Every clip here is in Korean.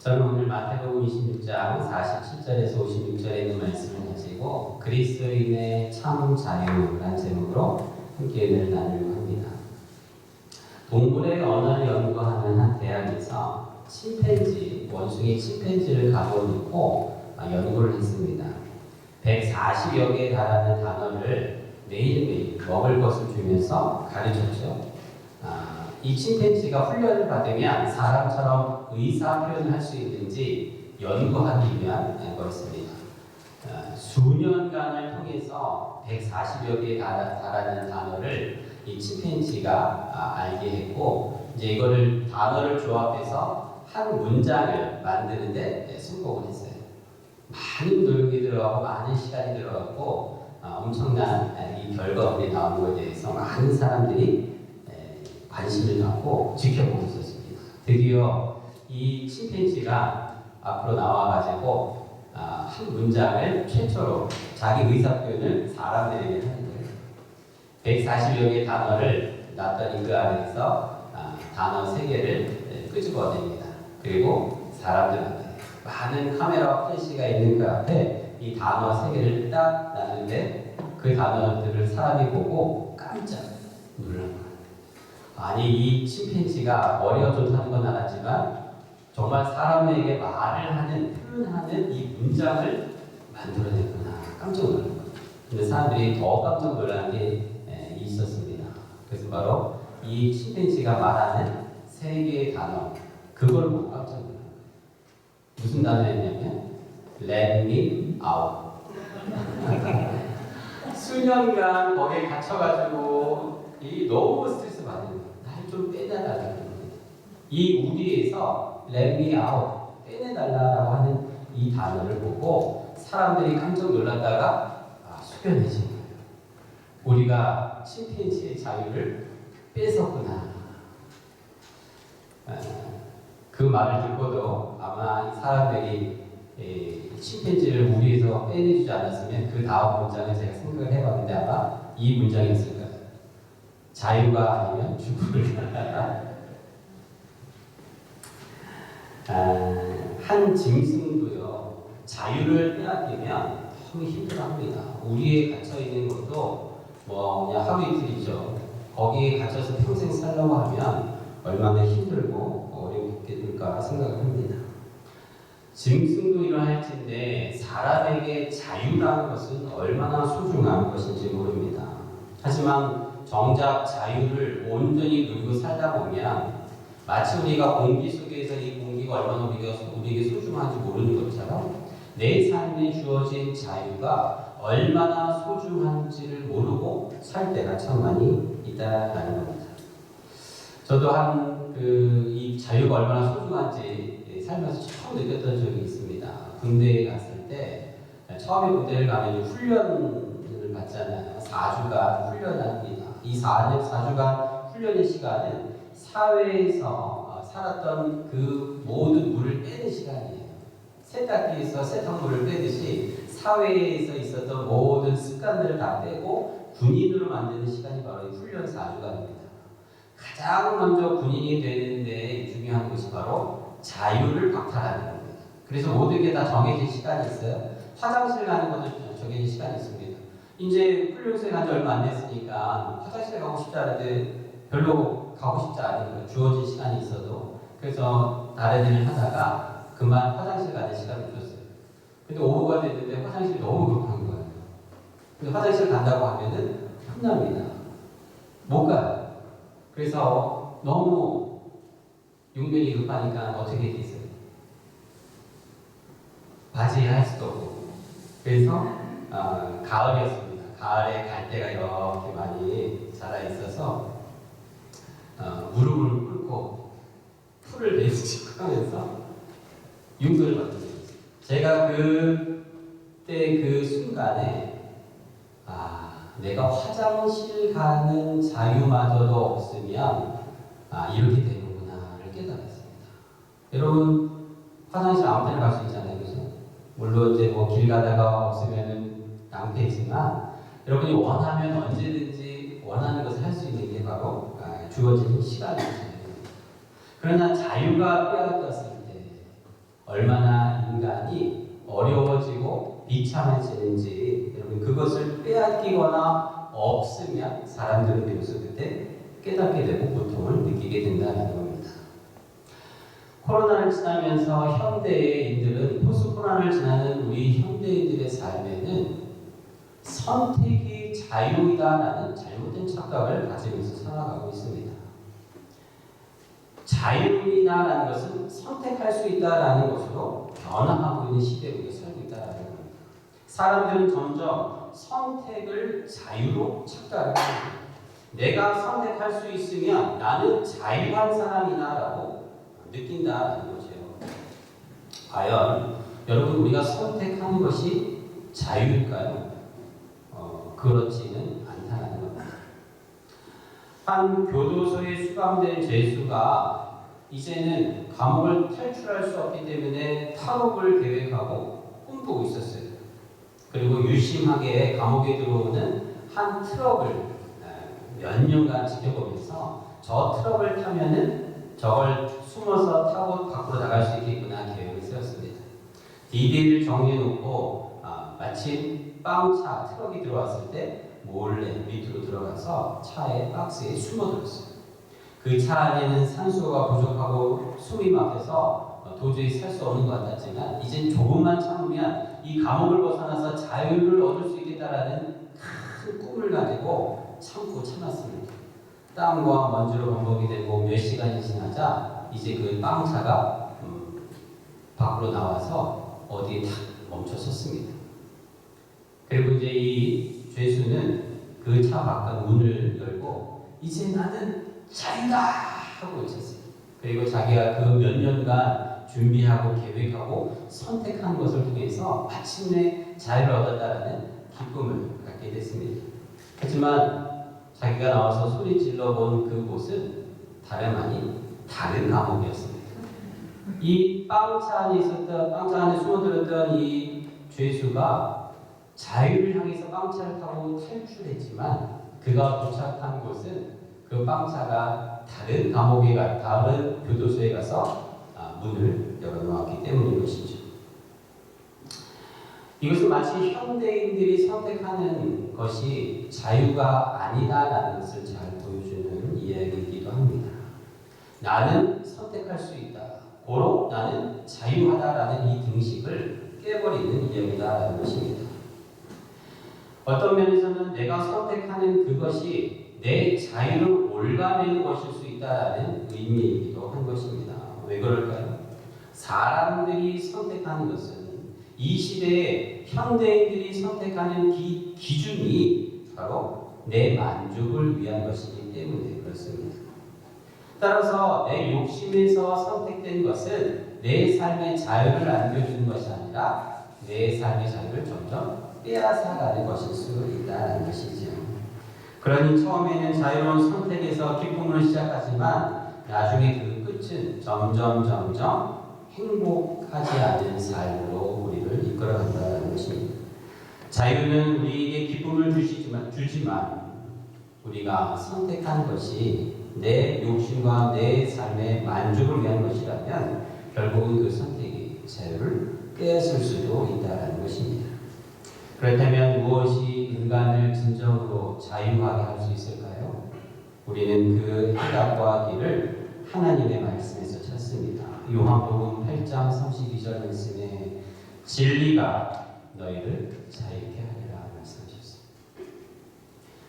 저는 오늘 마태복음 26장 47절에서 56절에 있는 말씀을 가지고 그리스도인의 참 자유라는 제목으로 함께 은혜를 나누려고 합니다. 동물의 언어를 연구하는 한 대학에서 침팬지, 원숭이 침팬지를 가둬놓고 아, 연구를 했습니다. 140여 개에 달하는 단어를 매일매일 먹을 것을 주면서 가르쳤죠. 아, 이 침팬지가 훈련을 받으면 사람처럼 의사 표현을 할 수 있는지 연구하기 위한 거였습니다. 아, 수년간을 통해서 140여 개에 달하는 단어를 이 침팬지가 아, 알게 했고 이제 이거를 단어를 조합해서 한 문장을 만드는데 네, 성공을 했어요. 많은 노력이 들어가고 많은 시간이 들어갔고 아, 엄청난 이 결과물이 나온 것에 대해서 많은 사람들이 관심을 갖고 지켜보고 있었습니다. 드디어 이 침팬지가 앞으로 나와가지고 아, 한 문장을 최초로 자기 의사 표현을 사람들에게 하는 거예요. 140여 개의 단어를 놨더니 그 안에서 아, 단어 3개를 끄집어냅니다. 그리고 사람들한테 많은 카메라와 플래시가 있는 그 앞에 이 단어 3개를 딱 놨는데 그 단어들을 사람이 보고 깜짝 놀란 거예요. 아니 이 침팬지가 머리가 좋다는 건 알았지만 정말 사람에게 말을 하는 표현하는 이 문장을 만들어냈구나 깜짝 놀란 거예요. 근데 사람들이 더 깜짝 놀란 게 에, 있었습니다. 그래서 바로 이 침팬지가 말하는 세 개의 단어 그걸 보고 깜짝 놀란 거예요. 무슨 단어였냐면 Let me out. 수년간 거기에 갇혀가지고 이 너무 스트레스 받는 거예요. 날좀 빼내달라는 겁니다. 이 우리에서 me out 빼내달라고 하는 이 단어를 보고 사람들이 깜짝 놀랐다가 아, 숙연해진 거예요. 우리가 침팬지의 자유를 뺏었구나. 아, 그 말을 듣고도 아마 사람들이 에, 침팬지를 우리에서 빼내주지 않았으면 그 다음 문장을 제가 생각을 해봤는데 아마 이 문장이었을 거예요. 자유가 아니면 죽음을 아, 한 짐승도요 자유를 빼앗기면 너무 힘들어합니다. 우리에 갇혀 있는 것도 뭐 그냥 하루 이틀이죠. 거기에 갇혀서 평생 살려고 하면 얼마나 힘들고 어렵겠는가 생각을 합니다. 짐승도 이러할텐데 사람에게 자유라는 것은 얼마나 소중한 것인지 모릅니다. 하지만 정작 자유를 온전히 누리고 살다 보면 마치 우리가 공기 속에서 이 공기가 얼마나 우리가 우리에게 소중한지 모르는 것처럼 내 삶에 주어진 자유가 얼마나 소중한지를 모르고 살 때가 참 많이 있다라는 겁니다. 저도 한 그 이 자유가 얼마나 소중한지 살면서 처음 느꼈던 적이 있습니다. 군대에 갔을 때 처음에 군대를 가면 훈련을 받잖아요. 4주간 훈련을 합니다. 이 4, 4주간 훈련의 시간은 사회에서 살았던 그 모든 물을 빼는 시간이에요. 세탁기에서 세탁물을 빼듯이 사회에서 있었던 모든 습관들을 다 빼고 군인으로 만드는 시간이 바로 이 훈련 4주간입니다. 가장 먼저 군인이 되는데 중요한 것이 바로 자유를 박탈하는 겁니다. 그래서 모든 게 다 정해진 시간이 있어요. 화장실 가는 것도 정해진 시간이 있습니다. 이제 훈련소에 간 지 얼마 안 됐으니까 화장실 가고 싶지 않은데 별로 가고 싶지 않은 거예요. 주어진 시간이 있어도. 그래서 다른 일을 하다가 그만 화장실 가는 시간을 줬어요. 근데 오후가 됐는데 화장실이 너무 급한 거예요. 근데 화장실 간다고 하면은 혼납니다. 못 가요. 그래서 너무 용변이 급하니까 어떻게 됐어요? 바지에 할 수도 없고. 그래서 어, 가을이었습니다. 가을에 갈대가 이렇게 많이 자라 있어서 어, 무릎을 꿇고 풀을 내리치고 하면서 용변을 받는 거예요. 제가 그때 그 순간에 아 내가 화장실 가는 자유마저도 없으면 아 이렇게 되는구나를 깨달았습니다. 여러분 화장실 아무 때나 갈 수 있잖아요, 그죠? 물론 이제 뭐 길 가다가 없으면은 낭패지만 여러분이 원하면 언제든지 원하는 것을 할 수 있는 게 바로 주어진 시간입니다. 그러나 자유가 빼앗겼을 때 얼마나 인간이 어려워지고 비참해지는지 여러분 그것을 빼앗기거나 없으면 사람들은 비로소 그때 깨닫게 되고 고통을 느끼게 된다는 겁니다. 코로나를 지나면서 현대인들은 포스 코로나를 지나는 우리 현대인들의 삶에는 선택이 자유이다라는 잘못된 착각을 가지면서 살아가고 있습니다. 자유이다라는 것은 선택할 수 있다라는 것으로 변화하고 있는 시대에 우리가 살고 있다라는 겁니다. 사람들은 점점 선택을 자유로 착각을 합니다. 내가 선택할 수 있으면 나는 자유한 사람이다라고 느낀다라는 거죠. 과연 여러분 우리가 선택하는 것이 자유일까요? 어, 그렇지는. 한 교도소에 수감된 죄수가 이제는 감옥을 탈출할 수 없기 때문에 탈옥을 계획하고 꿈꾸고 있었어요. 그리고 유심하게 감옥에 들어오는 한 트럭을 몇 년간 지켜보면서 저 트럭을 타면은 저걸 숨어서 타고 밖으로 나갈 수 있겠구나 계획을 세웠습니다. 디데이를 정해놓고 아, 마침 빵차 트럭이 들어왔을 때 몰래 밑으로 들어가서 차에 박스에 숨어들었어요. 그 차 안에는 산소가 부족하고 숨이 막혀서 도저히 살 수 없는 것 같았지만 이젠 조금만 참으면 이 감옥을 벗어나서 자유를 얻을 수 있겠다라는 큰 꿈을 가지고 참고 참았습니다. 땀과 먼지로 범벅이 되고 몇 시간이 지나자 이제 그 빵차가 음, 밖으로 나와서 어디에 탁 멈춰 섰습니다. 그리고 이제 이 죄수는 그 차 바깥 문을 열고 이제 나는 자유다 하고 외쳤어요. 그리고 자기가 그 몇 년간 준비하고 계획하고 선택한 것을 통해서 마침내 자유를 얻었다라는 기쁨을 갖게 됐습니다. 하지만 자기가 나와서 소리 질러 본 그 곳은 다름 아닌 다른 감옥이었습니다. 이 빵차 안에 있었던 빵차 안에 숨어들었던 이 죄수가 자유를 향해서 빵차를 타고 탈출했지만 그가 도착한 곳은 그 빵차가 다른 감옥에 가 다른 교도소에 가서 아, 문을 열어놓았기 때문인 것이죠. 이것은 마치 현대인들이 선택하는 것이 자유가 아니다라는 것을 잘 보여주는 이야기이기도 합니다. 나는 선택할 수 있다. 고로 나는 자유하다라는 이 등식을 깨버리는 이야기다라는 것입니다. 어떤 면에서는 내가 선택하는 그것이 내 자유를 올가매는 것일 수 있다는 의미이기도 한 것입니다. 왜 그럴까요? 사람들이 선택하는 것은 이 시대에 현대인들이 선택하는 기, 기준이 바로 내 만족을 위한 것이기 때문에 그렇습니다. 따라서 내 욕심에서 선택된 것은 내 삶의 자유를 안겨주는 것이 아니라 내 삶의 자유를 점점 빼앗아가는 것일 수 있다는 것이죠. 그러니 처음에는 자유로운 선택에서 기쁨을 시작하지만 나중에 그 끝은 점점 점점 행복하지 않은 삶으로 우리를 이끌어간다는 것입니다. 자유는 우리에게 기쁨을 주시지만, 주지만 우리가 선택한 것이 내 욕심과 내 삶의 만족을 위한 것이라면 결국은 그 선택이 자유를 빼앗을 수도 있다는 것입니다. 그렇다면 무엇이 인간을 진정으로 자유하게 할 수 있을까요? 우리는 그 해답과 길을 하나님의 말씀에서 찾습니다. 요한복음 8장 32절 말씀에 진리가 너희를 자유케 하리라 말씀하셨습니다.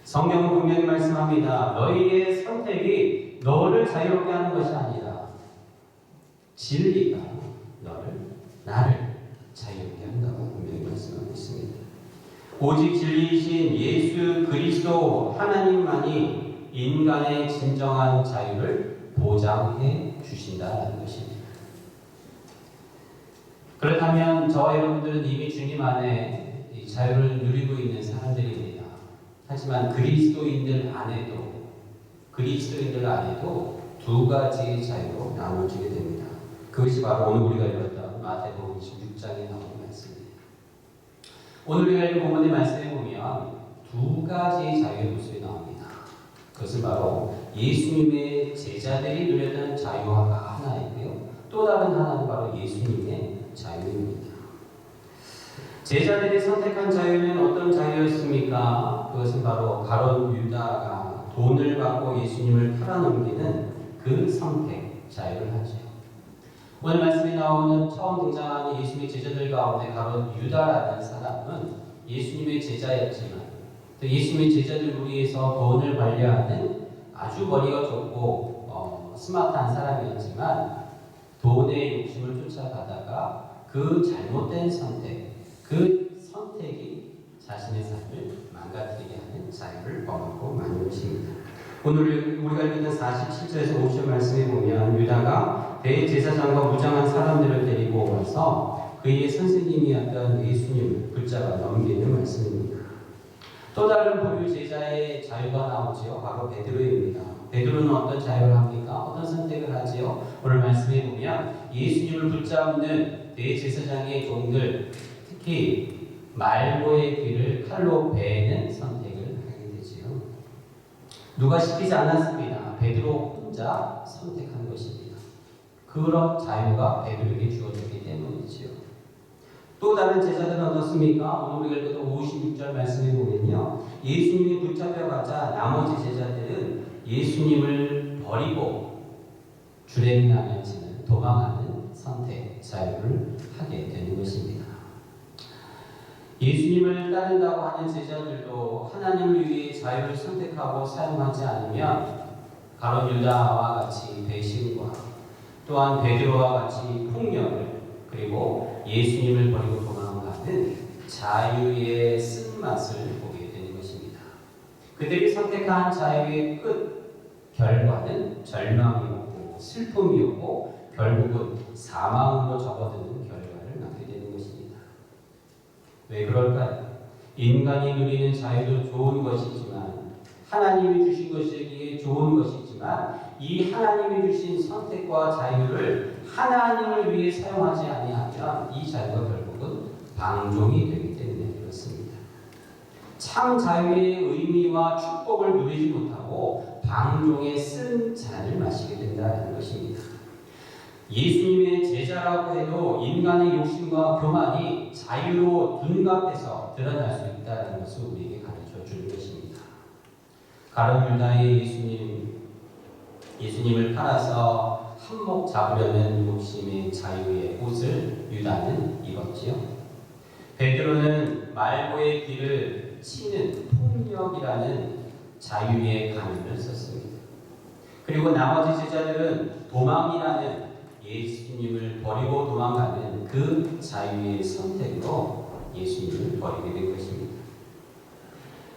성경은 분명히 말씀합니다. 너희의 선택이 너를 자유롭게 하는 것이 아니라 진리가 너를 나를 자유롭게 한다고 분명히 말씀하고 있습니다. 오직 진리이신 예수 그리스도 하나님만이 인간의 진정한 자유를 보장해 주신다는 것입니다. 그렇다면 저와 여러분들은 이미 주님 안에 자유를 누리고 있는 사람들입니다. 하지만 그리스도인들 안에도 그리스도인들 안에도 두 가지의 자유로 나눠지게 됩니다. 그것이 바로 오늘 우리가 읽었던 마태복음 26장에 나오는 말씀입니다. 오늘 우리가 읽은 본문의 말씀에 보면 두 가지의 자유의 모습이 나옵니다. 그것은 바로 예수님의 제자들이 누렸던 자유가 하나이고요. 또 다른 하나는 바로 예수님의 자유입니다. 제자들이 선택한 자유는 어떤 자유였습니까? 그것은 바로 가론 유다가 돈을 받고 예수님을 팔아넘기는 그 선택, 자유를 하죠. 오늘 말씀에 나오는 처음 등장하는 예수님의 제자들 가운데 가론 유다라는 사람은 예수님의 제자였지만 또 예수님의 제자들 무리에서 돈을 관리하는 아주 머리가 좋고 어, 스마트한 사람이었지만 돈의 욕심을 쫓아가다가 그 잘못된 선택, 그 선택이 자신의 삶을 망가뜨리게 하는 자유를 범하고 마는 것입니다. 오늘 우리가 읽는 47절에서 50절 말씀에 보면 유다가 대제사장과 무장한 사람들을 데리고 와서 그의 선생님이었던 예수님을 붙잡아 넘기는 말씀입니다. 또 다른 보류 제자의 자유가 나오지요. 바로 베드로입니다. 베드로는 어떤 자유를 합니까? 어떤 선택을 하지요? 오늘 말씀에 보면 예수님을 붙잡는 대제사장의 종들, 특히 말고의 귀를 칼로 베는 되지요. 누가 시키지 않았습니다. 베드로 혼자 선택한 것입니다. 그런 자유가 베드로에게 주어졌기 때문이지요. 또 다른 제자들은 어떻습니까? 오늘 읽었던 56절 말씀에 보면요. 예수님이 붙잡혀가자 나머지 제자들은 예수님을 버리고 주랭나면지는 도망하는 선택, 자유를 하게 되는 것입니다. 예수님을 따른다고 하는 제자들도 하나님을 위해 자유를 선택하고 사용하지 않으면 가론 유다와 같이 배신과 또한 베드로와 같이 폭력을 그리고 예수님을 버리고 도망가는 자유의 쓴맛을 보게 되는 것입니다. 그들이 선택한 자유의 끝 결과는 절망이었고 슬픔이었고 결국은 사망으로 접어드는 결과를 낳게 되는 것입니다. 왜 그럴까요? 인간이 누리는 자유도 좋은 것이지만 하나님이 주신 것이기에 좋은 것이지만 이 하나님이 주신 선택과 자유를 하나님을 위해 사용하지 아니하면 이 자유가 결국은 방종이 되기 때문에 그렇습니다. 참 자유의 의미와 축복을 누리지 못하고 방종의 쓴 잔을 마시게 된다는 것입니다. 예수님의 제자라고 해도 인간의 욕심과 교만이 자유로 둔갑해서 드러날 수 있다는 것을 우리에게 가르쳐 주는 것입니다. 가론 유다의 예수님, 예수님을 팔아서 한몫 잡으려는 욕심의 자유의 옷을 유다는 입었지요. 베드로는 말고의 길을 치는 폭력이라는 자유의 가면을 썼습니다. 그리고 나머지 제자들은 도망이라는 예수님을 버리고 도망가는 그 자유의 선택으로 예수님을 버리게 된 것입니다.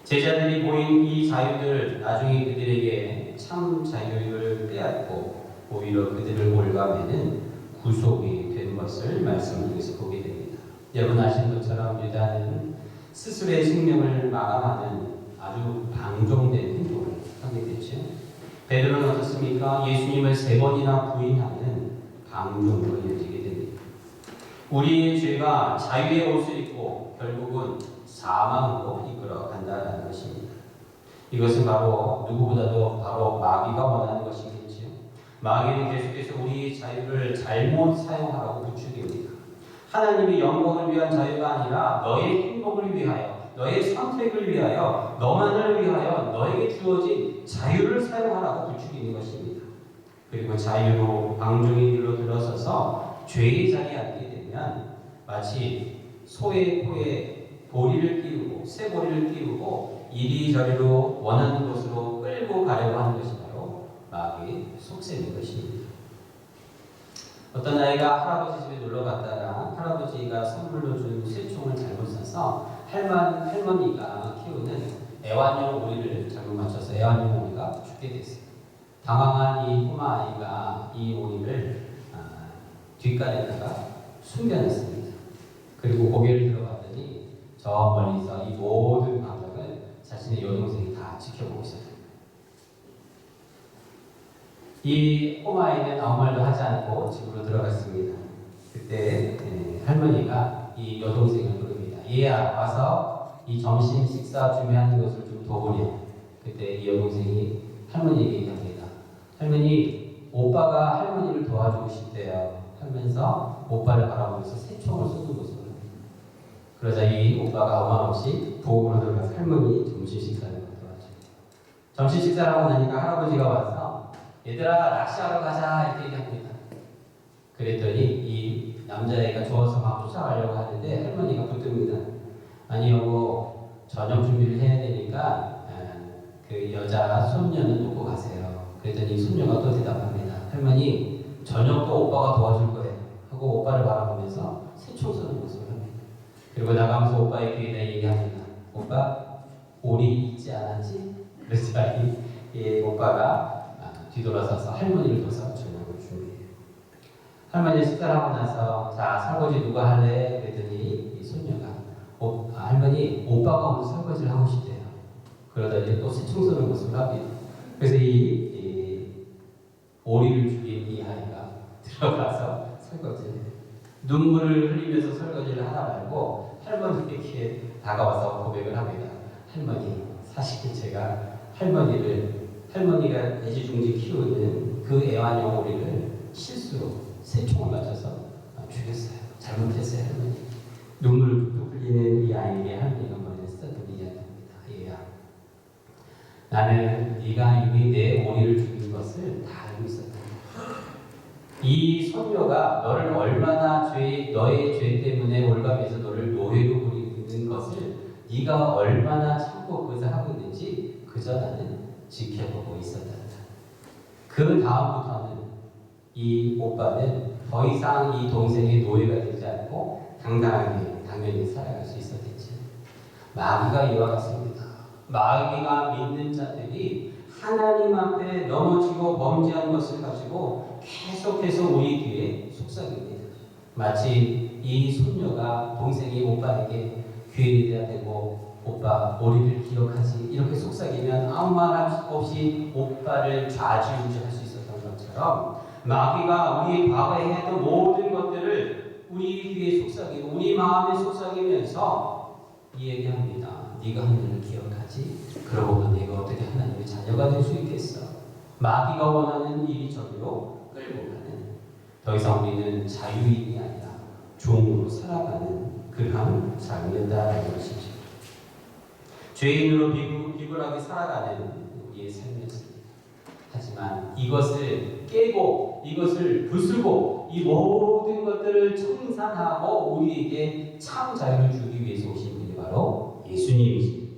제자들이 보인 이 자유들 나중에 그들에게 참 자유를 빼앗고 오히려 그들을 올가매는 구속이 된 것을 말씀을 통해서 보게 됩니다. 여러분 아시는 것처럼 유다는 스스로의 생명을 마감하는 아주 방종된 행동을 하게 되죠. 베드로는 어떻습니까? 예수님을 세 번이나 부인하는 방종으로 이어지게 됩니다. 우리의 죄가 자유의 옷을 입고 결국은 사망으로 이끌어 간다는 것입니다. 이것은 바로 누구보다도 바로 마귀가 원하는 것이겠지요. 마귀는 계속해서 우리의 자유를 잘못 사용하라고 부추깁니다. 하나님의 영광을 위한 자유가 아니라 너의 행복을 위하여, 너의 선택을 위하여, 너만을 위하여 너에게 주어진 자유를 사용하라고 부추기는 것입니다. 그리고 자유로 방종의 길로 들어서서 죄의 자리에 앉게 되면 마치 소의 코에 보리를 끼우고 새 보리를 끼우고 이리저리로 원하는 곳으로 끌고 가려고 하는 것이 바로 마귀의 속셈인 것입니다. 어떤 아이가 할아버지 집에 놀러 갔다가 할아버지가 선물로 준 새총을 잘못 사서 할머니가 키우는 애완용 오리를 잘못 맞춰서 애완용 오리가 죽게 됐어요. 당황한 이 꼬마 아이가 이 오리를 아, 뒷간에다가 숨겨놨습니다. 그리고 고개를 들어봤더니 저 멀리서 이 모든 광경을 자신의 여동생이 다 지켜보고 있었어요. 이 꼬마아이는 아무 말도 하지 않고 집으로 들어갔습니다. 그때 예, 할머니가 이 여동생을 부릅니다. 얘야 와서 이 점심 식사 준비하는 것을 좀 도우렴. 그때 이 여동생이 할머니에게. 할머니 오빠가 할머니를 도와주고 싶대요. 하면서 오빠를 바라보면서 새총을 쏘는 모습을. 그러자 이 오빠가 어마 없이 부엌으로 들어가서 할머니 점심 식사를 도와줘요. 점심 식사를 하고 나니까 할아버지가 와서 얘들아 낚시하러 가자 이렇게 얘기합니다. 그랬더니 이 남자애가 좋아서 막 쫓아가려고 하는데 할머니가 붙듭니다. 아니 여보 저녁 준비를 해야 되니까 아, 그 여자 손녀는 놓고 가세요. 그랬더니 손녀가 또 대답합니다. 할머니 저녁도 오빠가 도와줄 거예요. 하고 오빠를 바라보면서 새총 쏘는 모습을 합니다. 그리고 나가면서 오빠의 귀에다 얘기합니다. 오빠 오리 잊지 않았지? 이, 이 오빠가 아, 뒤돌아서서 할머니를 둬서 저녁을 준비해요. 할머니 식사를 하고 나서 자 설거지 누가 할래? 그랬더니 이 손녀가 오, 아, 할머니 오빠가 오늘 설거지를 하고 싶대요. 이제 또 새총 쏘는 모습을 합니다. 그래서 이, 이 오리를 죽인 이 아이가 들어가서 설거지를. 눈물을 흘리면서 설거지를 하다 말고 할머니에게 다가와서 고백을 합니다. 할머니, 사실 제가 할머니를 할머니가 애지중지 키우는 그 애완용 오리를 실수로 새총을 맞춰서 죽였어요. 잘못했어요, 할머니. 눈물을 흘리는 이 아이에게 할머니가 쓰다듬는 이야기입니다. 얘야, 나는 네가 이미 내 오리를 것을 다 알고 있었다. 이 손녀가 너를 얼마나 죄, 너의 죄 때문에 올가면서 너를 노예로 부리는 것을 네가 얼마나 참고 그것을 하고 있는지 그저 나는 지켜보고 있었다. 그 다음부터는 이 오빠는 더 이상 이 동생의 노예가 되지 않고 당당하게 당연히 살아갈 수 있었겠지. 마귀가 이와 같습니다. 마귀가 믿는 자들이 하나님 앞에 넘어지고 범죄한 것을 가지고 계속해서 우리 귀에 속삭입니다. 마치 이 손녀가 동생이 오빠에게 귀에 대고 오빠 오리를 기억하지 이렇게 속삭이면 아무 말 없이 오빠를 좌지우지할 수 있었던 것처럼 마귀가 우리 과거에 했던 모든 것들을 우리 귀에 속삭이고 우리 마음에 속삭이면서 이 얘기합니다. 네가 한 일을 기억하지? 그러고 내가 어떻게 하나님의 자녀가 될 수 있겠어? 마귀가 원하는 일이 저기로 끌고 가는 더 이상 우리는 자유인이 아니라 종으로 살아가는 그러한 삶이다라는 것이죠. 죄인으로 비굴, 비굴하게 살아가는 우리의 삶이었습니다. 하지만 이것을 깨고 이것을 부수고 이 모든 것들을 청산하고 우리에게 참 자유를 주기 위해서 오신 분이 바로 예수님이십니다.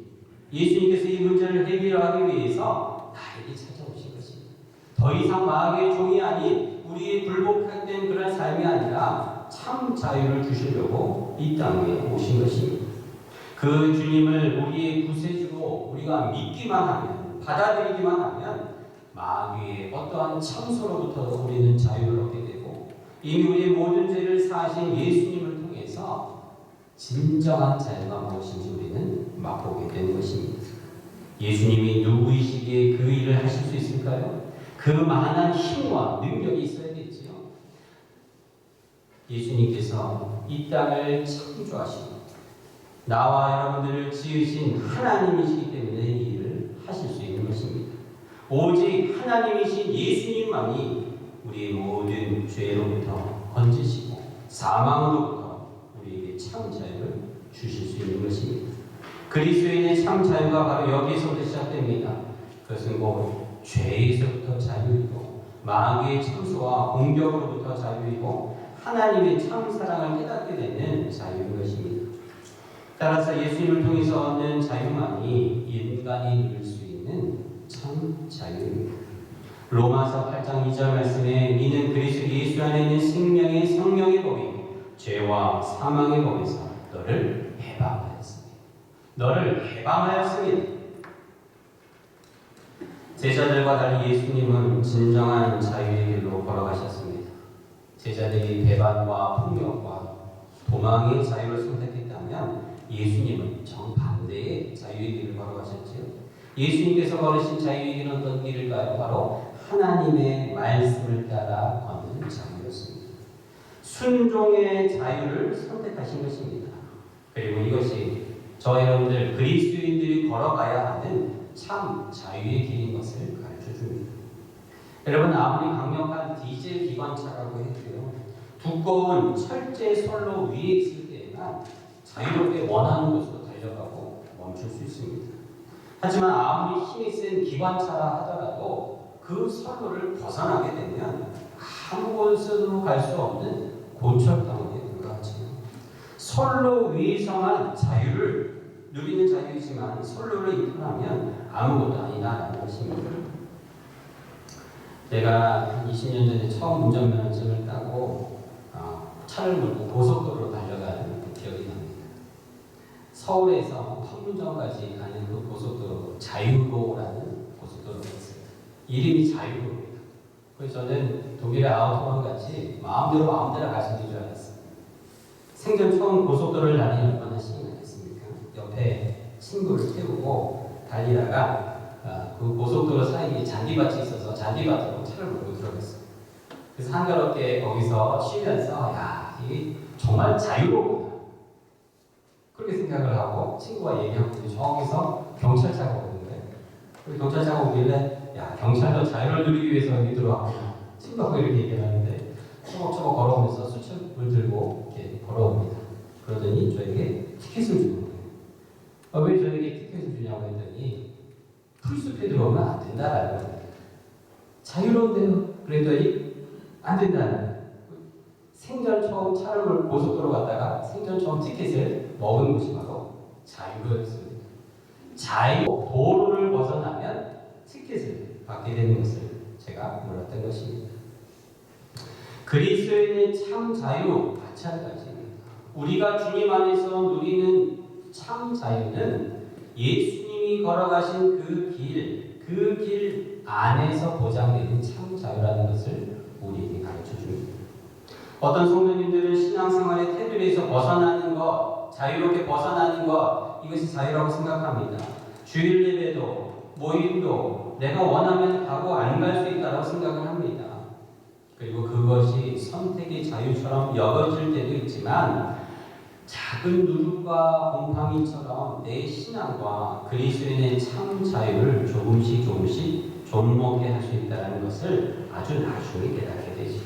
예수님께서 이 문제를 해결하기 위해서 나에게 찾아오신 것입니다. 더 이상 마귀의 종이 아닌 우리의 불복된 그런 삶이 아니라 참 자유를 주시려고 이 땅에 오신 것입니다. 그 주님을 우리의 구세주로 우리가 믿기만 하면 받아들이기만 하면 마귀의 어떠한 참소로부터 우리는 자유를 얻게 되고 이미 우리의 모든 죄를 사하신 예수님을 통해서 진정한 자유가 무엇인지 우리는 맛보게 되는 것입니다. 예수님이 누구이시기에 그 일을 하실 수 있을까요? 그 만한 힘과 능력이 있어야겠지요. 예수님께서 이 땅을 창조하시고 나와 여러분들을 지으신 하나님이시기 때문에 이 일을 하실 수 있는 것입니다. 오직 하나님이신 예수님만이 우리의 모든 죄로부터 건지시고 사망으로부터 참 자유를 주실 수 있는 것입니다. 그리스도인의 참 자유가 바로 여기서부터 시작됩니다. 그것은 곧 죄에서부터 자유이고 마귀의 참수와 공격으로부터 자유이고 하나님의 참 사랑을 깨닫게 되는 자유인 것입니다. 따라서 예수님을 통해서 얻는 자유만이 인간이 누릴 수 있는 참 자유입니다. 로마서 8장 2절 말씀에 이는 그리스도 예수 안에 있는 생명의 성령의 법이 죄와 사망의 법에서 너를 해방하였습니다. 너를 해방하였습니다. 제자들과 달리 예수님은 진정한 자유의 길로 걸어가셨습니다. 제자들이 배반과 폭력과 도망의 자유를 선택했다면 예수님은 정반대의 자유의 길을 걸어가셨지요. 예수님께서 걸으신 자유의 길은 어떤 길일까요? 바로 하나님의 말씀을 따라 걷는 자유였습니다. 순종의 자유를 선택하신 것입니다. 그리고 이것이 저 여러분들 그리스도인들이 걸어가야 하는 참 자유의 길인 것을 가르쳐 줍니다. 여러분 아무리 강력한 디젤 기관차라고 해도요 두꺼운 철제 선로 위에 있을 때에만 자유롭게 원하는 곳으로 달려가고 멈출 수 있습니다. 하지만 아무리 힘이 센 기관차라 하더라도 그 선로를 벗어나게 되면 아무 곳으로 갈 수 없는 고철덩어리에 불과하죠. 선로 위에서만 자유를 누리는 자유이지만 선로를 이탈하면 아무것도 아니다라는 것입니다. 제가 20년 전에 처음 운전면허증을 따고 어, 차를 몰고 고속도로로 달려가는 그 기억이 납니다. 서울에서 판문점까지 가는 그 고속도로 자유로라는 고속도로가 있어요. 이름이 자유로입니다. 그래서 저는 독일의 아우토반 같이 마음대로 마음대로 있는 줄 알았어요. 생전 처음 고속도로를 달리는 얼마나 신이 나겠습니까? 옆에 친구를 태우고 달리다가 아, 그 고속도로 사이에 잔디밭이 있어서 잔디밭으로 차를 몰고 들어갔어요. 그래서 한가롭게 거기서 쉬면서 야 이게 정말 자유로구나 그렇게 생각을 하고 친구와 얘기하고 저기서 경찰차가 오는데 그 경찰차가 오길래 야 경찰도 자유를 누리기 위해서 여기 들어왔구나 친구하고 이렇게 얘기를 하는데 초목초목 걸어오면서 수첩을 들고 이렇게 걸어옵니다. 그러더니 저에게 티켓을 주는 거예요. 아, 왜 저에게 티켓을 주냐고 했더니 풀숲에 들어오면 안 된다라는 거예요. 자유로운데요. 그랬더니 안 된다는 거예요. 생전 처음 차를 고속도로 갔다가 생전 처음 티켓을 먹은 곳이 바로 자유로였습니다. 자유, 도로를 벗어나면 티켓을 받게 되는 것을 제가 몰랐던 것입니다. 그리스도인의 참 자유 마찬가지입니다. 우리가 주님 안에서 누리는 참 자유는 예수님이 걸어가신 그 길, 그 길 안에서 보장되는 참 자유라는 것을 우리에게 가르쳐 줍니다. 어떤 성도님들은 신앙생활의 테두리에서 벗어나는 것, 자유롭게 벗어나는 것, 이것이 자유라고 생각합니다. 주일 예배도, 모임도 내가 원하면 가고 안 갈 수 있다고 생각을 합니다. 그리고 그것이 선택의 자유처럼 여겨질 때도 있지만 작은 누룩과 곰팡이처럼 내 신앙과 그리스도인의 참 자유를 조금씩 조금씩 좀먹게 할 수 있다는 것을 아주 나중에 깨닫게 되죠.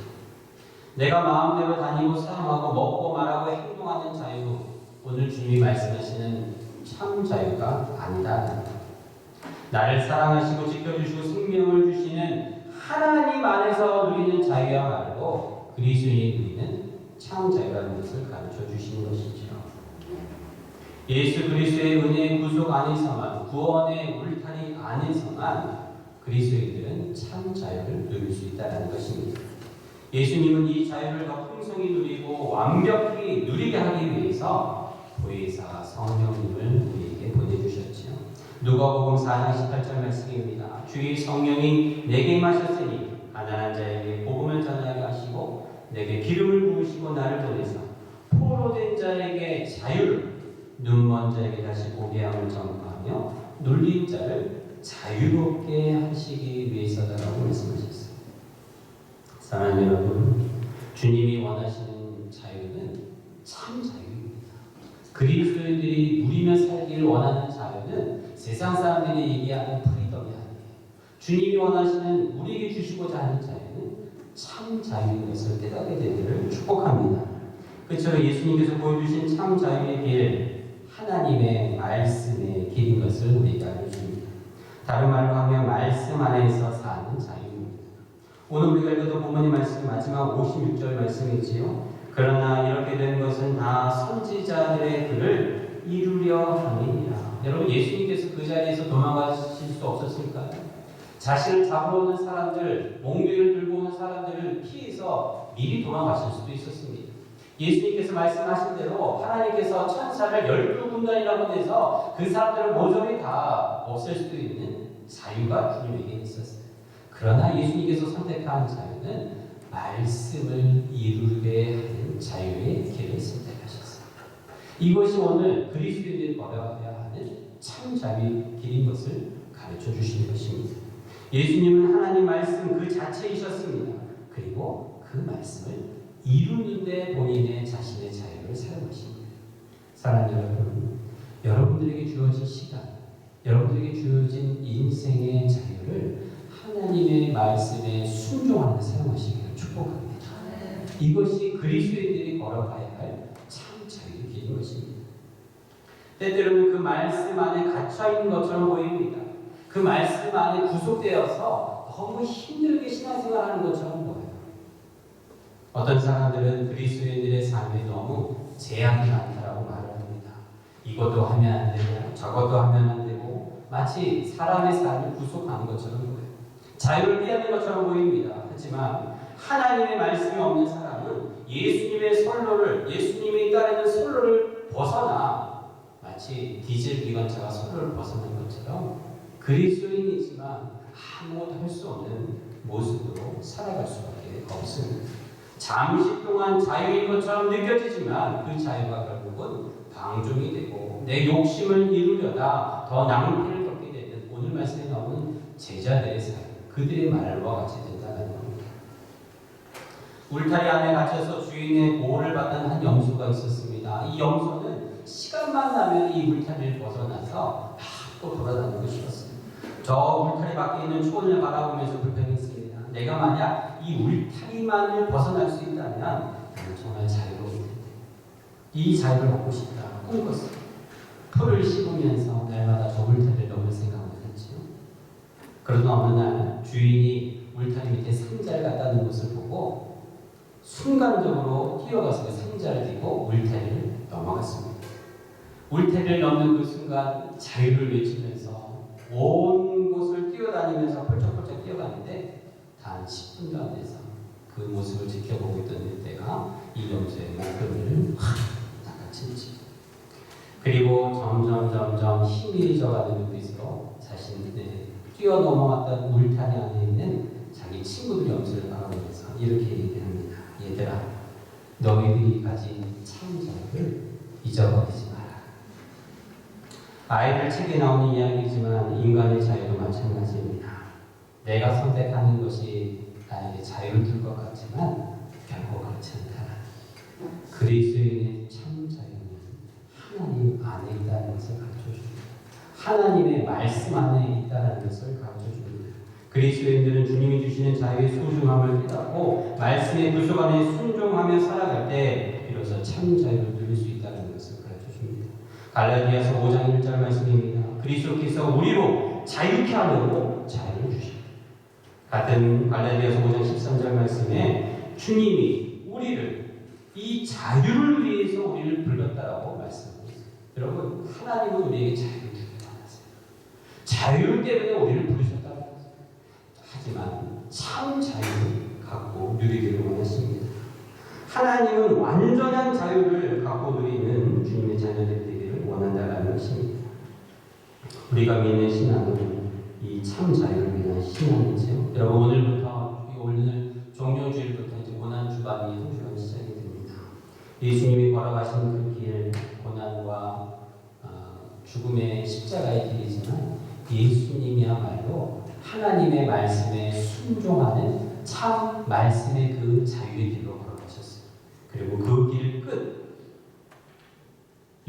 내가 마음대로 다니고 사용하고 먹고 말하고 행동하는 자유, 오늘 주님이 말씀하시는 참 자유가 아니다. 나를 사랑하시고 지켜주시고 생명을 주시는 하나님 안에서 누리는 자유야말로 그리스도인이 누리는 참 자유라는 것을 가르쳐 주시는 것이죠. 예수 그리스도의 은혜의 구속 안에서만 구원의 울타리 안에서만 그리스도인들은 참 자유를 누릴 수 있다는 것입니다. 예수님은 이 자유를 더 풍성히 누리고 완벽히 누리게 하기 위해서 보혜사 성령님을 보내주셨지요. 누가복음 4장 18절 말씀입니다. 주의 성령이 내게 임하셨으니 가난한 자에게 복음을 전하게 하시고 내게 기름을 부으시고 나를 보내사 포로된 자에게 자유를 눈먼 자에게 다시 보게 함을 전파하며 눌린 자를 자유롭게 하시기 위해서다라고 말씀하셨어요. 사랑하는 여러분, 주님이 원하시는 자유는 참 자유입니다. 그리스도인들이 누리며 살기를 원하는 세상 사람들이 얘기하는 프리덤이 아니에요. 주님이 원하시는 우리에게 주시고자 하는 자유는 참 자유인 것을 깨닫게 되기를 축복합니다. 그처럼 예수님께서 보여주신 참 자유의 길, 하나님의 말씀의 길인 것을 우리가 알려줍니다. 다른 말로 하면 말씀 안에서 사는 자유입니다. 오늘 우리가 읽었던 본문의 말씀 마지막 56절 말씀이지요. 그러나 이렇게 된 것은 다 선지자들의 글을 이루려 함이니라. 여러분 예수님께서 그 자리에서 도망가실 수 없었을까요? 자신을 잡으러 오는 사람들, 몽둥이를 들고 오는 사람들을 피해서 미리 도망가실 수도 있었습니다. 예수님께서 말씀하신 대로 하나님께서 천사를 열두 군단이라고 내서 그 사람들을 모조리 다 없앨 수도 있는 자유가 주님에게 있었어요. 그러나 예수님께서 선택한 자유는 말씀을 이루게 하는 자유의 길을 선택하셨어요. 이것이 오늘 그리스도인들이 걸어가야 하는 참 자유의 길인 것을 가르쳐 주시는 것입니다. 예수님은 하나님 말씀 그 자체이셨습니다. 그리고 그 말씀을 이루는데 본인의 자신의 자유를 사용하십니다. 사랑하는 여러분, 여러분들에게 주어진 시간, 여러분들에게 주어진 인생의 자유를 하나님의 말씀에 순종하는 데 사용하시기를 축복합니다. 이것이 그리스도인들이 걸어가야 할 참 자유의 길인 것입니다. 때때로는 그 말씀 안에 갇혀 있는 것처럼 보입니다. 그 말씀 안에 구속되어서 너무 힘들게 신앙생활하는 것처럼 보여요. 어떤 사람들은 그리스도인들의 삶에 너무 제약이 많다라고 말을 합니다. 이것도 하면 안 되고 저것도 하면 안 되고 마치 사람의 삶을 구속하는 것처럼 보여요. 자유를 피하는 것처럼 보입니다. 하지만 하나님의 말씀이 없는 사람은 예수님의 선로를 예수님이 따르는 선로를 벗어나 마치 디젤 기관차가 선로를 벗어난 것처럼 그리스도인이지만 아무것도 할 수 없는 모습으로 살아갈 수밖에 없습니다. 잠시 동안 자유인 것처럼 느껴지지만 그 자유가 결국은 방종이 되고 내 욕심을 이루려다 더 낭패를 겪게 되는 오늘 말씀에 나오는 제자들의 삶, 그들의 말과 같이 된다는 겁니다. 울타리 안에 갇혀서 주인의 보호를 받는 한 염소가 있었습니다. 이 염소는 시간만 나면 이 울타리를 벗어나서 또 돌아다니고 싶었어요. 저 울타리 밖에 있는 초원을 바라보면서 불평했습니다. 내가 만약 이 울타리만을 벗어날 수 있다면 정말 자유로울 텐데. 이 자유를 갖고 싶다. 꿈꿨어요. 풀을 씹으면서 날마다 저 울타리를 넘을 생각을 했지요. 그러던 어느 날 주인이 울타리 밑에 상자를 갖다 놓은 것을 보고 순간적으로 뛰어가서 그 상자를 들고 울타리를 넘어갔습니다. 울타리를 넘는 그 순간 자유를 외치면서 온 곳을 뛰어다니면서 펄쩍펄쩍 뛰어가는데 단 10분도 안 돼서 그 모습을 지켜보고 있던 때가 이 염소의 목표를 확 낚아챘지. 그리고 점점 점점 희미해져가는 눈빛으로 자신의 뛰어넘어왔던 울타리 안에 있는 자기 친구들 염소를 바라보면서 이렇게 얘기합니다. 얘들아, 너희들이 가진 참 자유를 잊어버리지 아이들 책에 나오는 이야기지만 인간의 자유도 마찬가지입니다. 내가 선택하는 것이 나에게 자유를 줄 것 같지만 결코 그렇지 않다. 그리스도인의 참 자유는 하나님 안에 있다는 것을 가르쳐 줍니다. 하나님의 말씀 안에 있다는 것을 가르쳐 줍니다. 그리스도인들은 주님이 주시는 자유의 소중함을 깨닫고 말씀의 구속 안에 순종하며 살아갈 때 비로소 참 자유를 누릴 수 있다는 것을 가르쳐줍니다. 갈라디아서 5장 1절 말씀입니다. 그리스도께서 우리로 자유케 하려고 자유를 주십니다. 같은 갈라디아서 5장 13절 말씀에 주님이 우리를 이 자유를 위해서 우리를 불렀다라고 말씀합니다. 여러분 하나님은 우리에게 자유를 원하세요. 자유 때문에 우리를 부르셨다고 했어요. 하지만 참 자유를 갖고 누리기를 원하십니다. 하나님은 완전한 자유를 갖고 누리는 주님의 자녀들이 되기를 원한다는 것입니다. 우리가 믿는 신앙은 이 참 자유를 위한 신앙이죠. 여러분 오늘부터 오늘 종료주일부터 이제 고난 주간이 한 주간 시작이 됩니다. 예수님이 걸어가신 그 길, 고난과 어, 죽음의 십자가의 길이지만 예수님이야말로 하나님의 말씀에 순종하는 참 말씀의 그 자유의 길로 걸어가셨어요. 그리고 그 길 끝,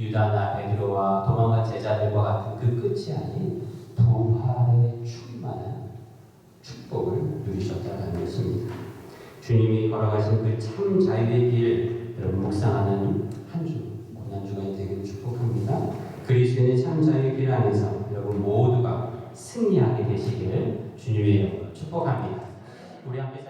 유다나 베드로와 도망간 제자들과 같은 그 끝이 아닌 부활에 충만한 축복을 누리셨다는 것입니다. 주님이 걸어가신 그 참 자유의 길, 여러분 묵상하는 한 주, 고난 주간이 되기를 축복합니다. 그리스도인의 참 자유의 길 안에서 여러분 모두가 승리하게 되시기를 주님의 이름으로 축복합니다. 우리 함께